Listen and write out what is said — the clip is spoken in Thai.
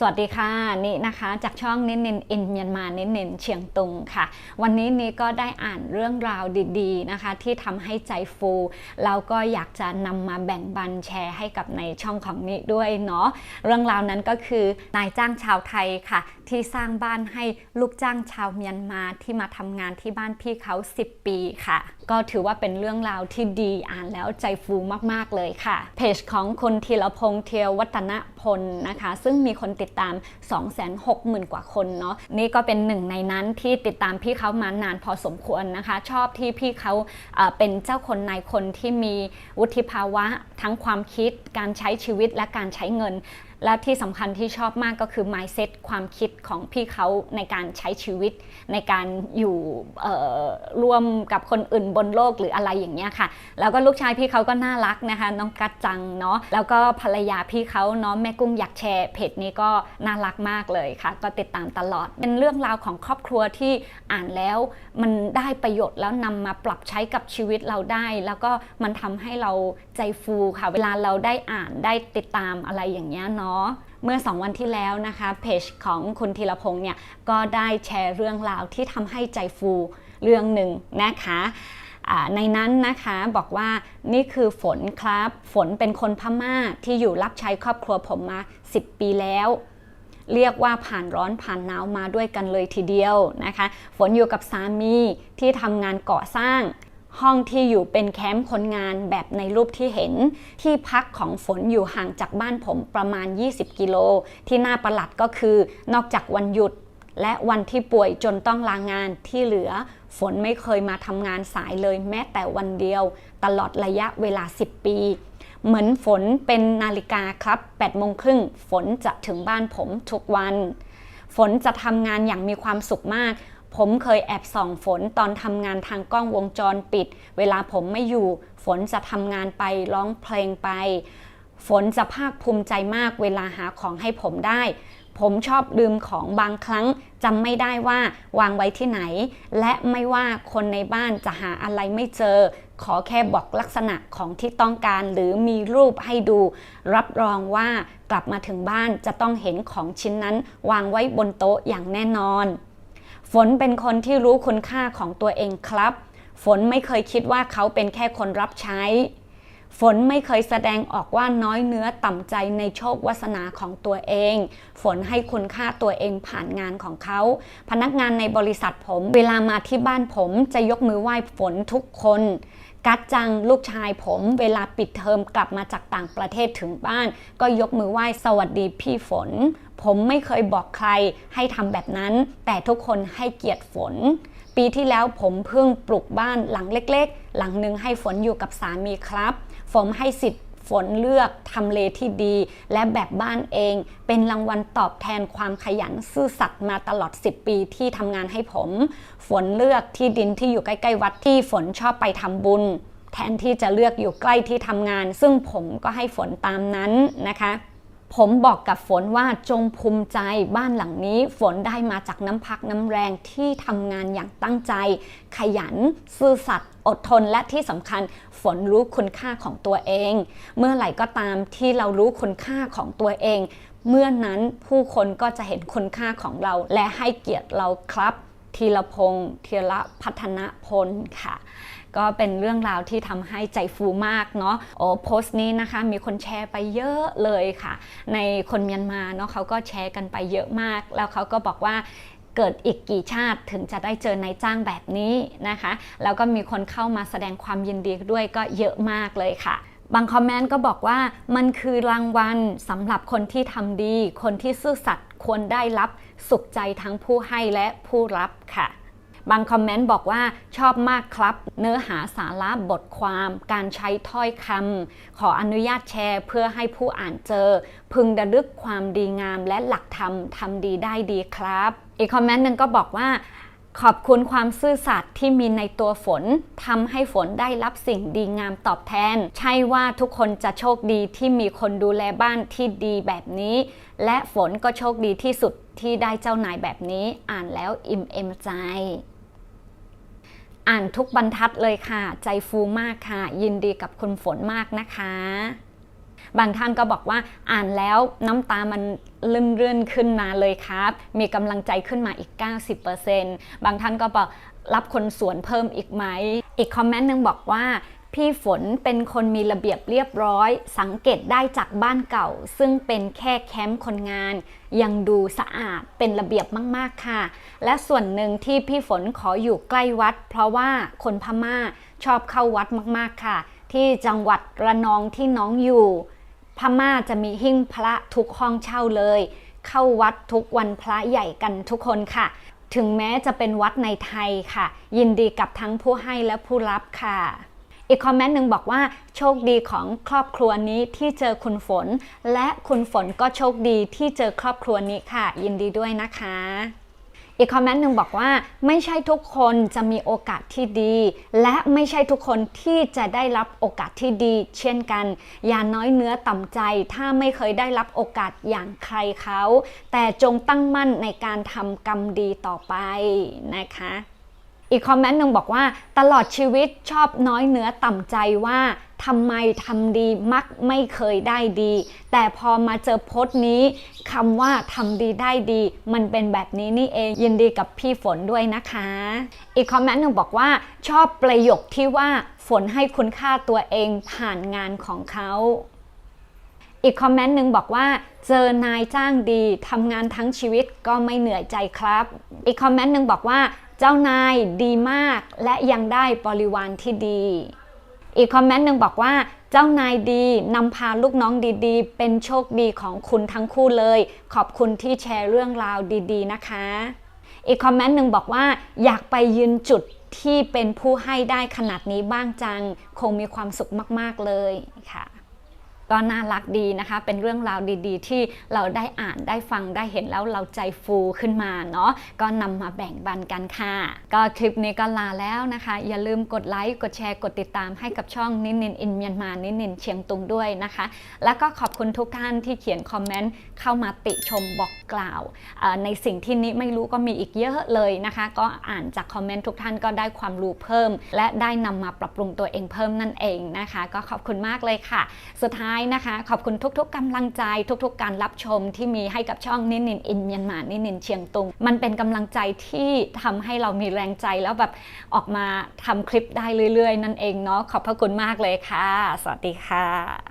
สวัสดีค่ะนี่นะคะจากช่องเน้นเน้นอินเมียนมาเน้นเน้นเชียงตุงค่ะ วันนี้นี่ก็ได้อ่านเรื่องราวดีๆนะคะ ที่ทำให้ใจฟูแล้วก็อยากจะนำมาแบ่งปันแชร์ให้กับในช่องของนี้ด้วยเนาะเรื่องราวนั้นก็คือนายจ้างชาวไทยค่ะ ที่สร้างบ้านให้ลูกจ้างชาวเมียนมาที่มาทำงานที่บ้านพี่เขา 10 ปีค่ะ ก็ถือว่าเป็นเรื่องราวที่ดีอ่านแล้วใจฟูมากๆเลยค่ะเพจของคุณธีรพงษ์เทียววัฒนพลนะคะ ซึ่งมีคนติดตาม 260,000 กว่าคนเนาะนี่ก็เป็นหนึ่งในนั้นที่ติดตามพี่เขามานานพอสมควรนะคะ ชอบที่พี่เขาเอ่อเป็นเจ้าคนนายคนที่มีวุฒิภาวะ ทั้งความคิดการใช้ชีวิตและการใช้เงิน และที่สำคัญที่ชอบมากก็คือ mindset ความคิดของพี่เขาในการใช้ชีวิต ในการอยู่ร่วมกับคนอื่นบนโลกหรืออะไรอย่างเงี้ยค่ะ แล้วก็ลูกชายพี่เขาก็น่ารักนะคะ น้องกัดจังเนาะแล้วก็ภรรยาพี่เขาเนาะแม่กุ้งอยากแชร์เพจนี้ก็น่ารักมากเลยค่ะ ก็ติดตามตลอด เป็นเรื่องราวของครอบครัวที่อ่านแล้วมันได้ประโยชน์แล้วนำมาปรับใช้กับชีวิตเราได้ แล้วก็มันทำให้เรา ใจฟูค่ะ เวลาเราได้อ่านได้ติดตามอะไรอย่างเงี้ยเนาะเมื่อ 2 วันที่แล้วนะคะเพจของคุณธีรพงษ์เนี่ยก็ได้แชร์เรื่องราวที่ทำให้ใจฟูเรื่องหนึ่งนะคะในนั้นนะคะบอกว่านี่คือฝนครับ ฝนเป็นคนพม่าที่อยู่รับใช้ครอบครัวผมมา 10 ปีแล้ว เรียกว่าผ่านร้อนผ่านหนาวมาด้วยกันเลยทีเดียวนะคะ ฝนอยู่กับสามีที่ทำงานก่อสร้าง ห้องที่อยู่เป็นแคมป์คนงานแบบในรูปที่เห็น ที่พักของฝนอยู่ห่างจากบ้านผมประมาณ 20 กิโล ที่น่าประหลัดก็คือนอกจากวันหยุดและวันที่ป่วยจนต้องลางงานที่เหลือ ฝนไม่เคยมาทำงานสายเลยแม้แต่วันเดียว ตลอดระยะเวลา 10 ปี เหมือนฝนเป็นนาฬิกาครับ8โมงครึ่งฝนจะถึงบ้านผมทุกวัน ฝนจะทำงานอย่างมีความสุขมาก ผมเคยแอบส่องฝนตอนทำงานทางกล้องวงจรปิด เวลาผมไม่อยู่ ฝนจะทำงานไปร้องเพลงไป ฝนจะภาคภูมิใจมากเวลาหาของให้ผมได้ ผมชอบลืมของบางครั้งจำไม่ได้ว่าวางไว้ที่ไหน และไม่ว่าคนในบ้านจะหาอะไรไม่เจอ ขอแค่บอกลักษณะของที่ต้องการหรือมีรูปให้ดู รับรองว่ากลับมาถึงบ้านจะต้องเห็นของชิ้นนั้น วางไว้บนโต๊ะอย่างแน่นอน ฝนเป็นคนที่รู้คุณค่าของตัวเองครับ ฝนไม่เคยคิดว่าเขาเป็นแค่คนรับใช้ ฝนไม่เคยแสดงออกว่าน้อยเนื้อต่ำใจในโชควาสนาของตัวเอง ฝนให้คุณค่าตัวเองผ่านงานของเขา พนักงานในบริษัทผม เวลามาที่บ้านผมจะยกมือไหว้ฝนทุกคน กัดจังลูกชายผมเวลาปิดเทอมกลับมาจากต่างประเทศถึงบ้าน ก็ยกมือไหว้สวัสดีพี่ฝน ผมไม่เคยบอกใครให้ทำแบบนั้น แต่ทุกคนให้เกียรติฝน ปีที่แล้วผมเพิ่งปลูกบ้านหลังเล็ก ๆ หลังหนึ่งให้ฝนอยู่กับสามีครับ ผมให้สิทธิ์ ฝนเลือกทำเลที่ดี และแบบบ้านเอง เป็นรางวัลตอบแทนความขยันซื่อสัตย์มาตลอด 10 ปีที่ทำงานให้ผม ฝนเลือกที่ดินที่อยู่ใกล้ๆวัดที่ฝนชอบไปทำบุญ แทนที่จะเลือกอยู่ใกล้ที่ทำงาน ซึ่งผมก็ให้ฝนตามนั้นนะคะ ผมบอกกับฝนว่าจงภูมิใจบ้านหลังนี้ ฝนได้มาจากน้ำพักน้ำแรงที่ทำงานอย่างตั้งใจ ขยัน ซื่อสัตย์อดทนและที่สำคัญฝนรู้คุณค่าของตัวเอง เมื่อไหร่ก็ตามที่เรารู้คุณค่าของตัวเอง เมื่อนั้นผู้คนก็จะเห็นคุณค่าของเราและให้เกียรติเราครับ ธีรพงษ์ธีระพัฒนพลค่ะ ก็เป็นเรื่องราวที่ทำให้ใจฟูมากเนาะโอ้โพสต์นี้นะคะมีคนแชร์ไปเยอะเลยค่ะ ในคนเมียนมาเนาะเขาก็แชร์กันไปเยอะมาก แล้วเขาก็บอกว่าเกิดอีกกี่ชาติถึงจะได้เจอนายจ้างแบบนี้นะคะ แล้วก็มีคนเข้ามาแสดงความยินดีด้วยก็เยอะมากเลยค่ะ บางคอมเมนต์ก็บอกว่ามันคือรางวัลสำหรับคนที่ทำดี คนที่ซื่อสัตย์ควรได้รับสุขใจทั้งผู้ให้และผู้รับค่ะ บางคอมเมนต์บอกว่าชอบมากครับ เนื้อหาสาระบทความ การใช้ถ้อยคำขออนุญาตแชร์ เพื่อให้ผู้อ่านเจอ พึงระลึกความดีงามและหลักธรรมทำดีได้ดีครับ อีกคอมเมนต์หนึ่งก็บอกว่า ขอบคุณความซื่อสัตย์ที่มีในตัวฝนทำให้ฝนได้รับสิ่งดีงามตอบแทน ใช่ว่าทุกคนจะโชคดีที่มีคนดูแลบ้านที่ดีแบบนี้ และฝนก็โชคดีที่สุดที่ได้เจ้านายแบบนี้ อ่านแล้วอิ่มเอมใจอ่านทุกบรรทัดเลยค่ะ ใจฟูมากค่ะ ยินดีกับคุณฝนมากนะคะ บางท่านก็บอกว่าอ่านแล้วน้ำตามันเลื่อนๆขึ้นมาเลยครับ มีกำลังใจขึ้นมาอีก 90%บางท่านก็บอกรับคนสวนเพิ่มอีกไหม อีกคอมเมนต์หนึ่งบอกว่าพี่ฝนเป็นคนมีระเบียบเรียบร้อย สังเกตได้จากบ้านเก่า ซึ่งเป็นแค่แคมป์คนงาน ยังดูสะอาดเป็นระเบียบมากๆค่ะ และส่วนหนึ่งที่พี่ฝนขออยู่ใกล้วัด เพราะว่าคนพม่าชอบเข้าวัดมากๆค่ะ ที่จังหวัดระนองที่น้องอยู่ พม่าจะมีหิ้งพระทุกห้องเช่าเลย เข้าวัดทุกวันพระใหญ่กันทุกคนค่ะ ถึงแม้จะเป็นวัดในไทยค่ะ ยินดีกับทั้งผู้ให้และผู้รับค่ะ อีกคอมเมนต์หนึ่งบอกว่าโชคดีของครอบครัวนี้ที่เจอคุณฝน และคุณฝนก็โชคดีที่เจอครอบครัวนี้ค่ะ ยินดีด้วยนะคะ อีกคอมเมนต์หนึ่งบอกว่าไม่ใช่ทุกคนจะมีโอกาสที่ดี และไม่ใช่ทุกคนที่จะได้รับโอกาสที่ดี เช่นกัน อย่าน้อยเนื้อต่ำใจ ถ้าไม่เคยได้รับโอกาสอย่างใครเขา แต่จงตั้งมั่นในการทำกรรมดีต่อไปนะคะ อีกคอมเมนต์หนึ่งบอกว่าตลอดชีวิตชอบน้อยเนื้อต่ำใจว่าทำไมทำดีมักไม่เคยได้ดี แต่พอมาเจอโพสต์นี้คำว่าทำดีได้ดี มันเป็นแบบนี้นี่เองยินดีกับพี่ฝนด้วยนะคะ อีกคอมเมนต์หนึ่งบอกว่าชอบประโยคที่ว่าฝนให้คุณค่าตัวเองผ่านงานของเขาอีกคอมเมนต์หนึ่งบอกว่า เจอนายจ้างดีทำงานทั้งชีวิตก็ไม่เหนื่อยใจครับ อีกคอมเมนต์หนึ่งบอกว่า เจ้านายดีมากและยังได้บริวารที่ดี อีกคอมเมนต์หนึ่งบอกว่า เจ้านายดีนำพาลูกน้องดีๆ เป็นโชคดีของคุณทั้งคู่เลย ขอบคุณที่แชร์เรื่องราวดีๆนะคะ อีกคอมเมนต์หนึ่งบอกว่า อยากไปยืนจุดที่เป็นผู้ให้ได้ขนาดนี้บ้างจัง คงมีความสุขมากๆเลยค่ะ ก็น่ารักดีนะคะ เป็นเรื่องราวดีๆ ที่เราได้อ่านได้ฟังได้เห็นแล้วเราใจฟูขึ้นมาเนาะก็นำมาแบ่งปันกันค่ะ ก็คลิปนี้ก็ลาแล้วนะคะ อย่าลืมกดไลค์กดแชร์กดติดตามให้กับช่องนินนินอินเมียนมานินนินเชียงตุงด้วยนะคะ แล้วก็ขอบคุณทุกท่านที่เขียนคอมเมนต์เข้ามาติชมบอกกล่าวในสิ่งที่นิไม่รู้ก็มีอีกเยอะเลยนะคะ ก็อ่านจากคอมเมนต์ทุกท่านก็ได้ความรู้เพิ่ม และได้นำมาปรับปรุงตัวเองเพิ่มนั่นเองนะคะ ก็ขอบคุณมากเลยค่ะ สุดท้ายนะคะ ขอบคุณทุกๆกำลังใจ ทุกๆ การรับชมที่มีให้กับช่องนินนินอินเมียนมานินนินเชียงตุง มันเป็นกำลังใจที่ทำให้เรามีแรงใจแล้วแบบออกมาทำคลิปได้เรื่อยๆ นั่นเองเนาะขอบพระคุณมากเลยค่ะ สวัสดีค่ะ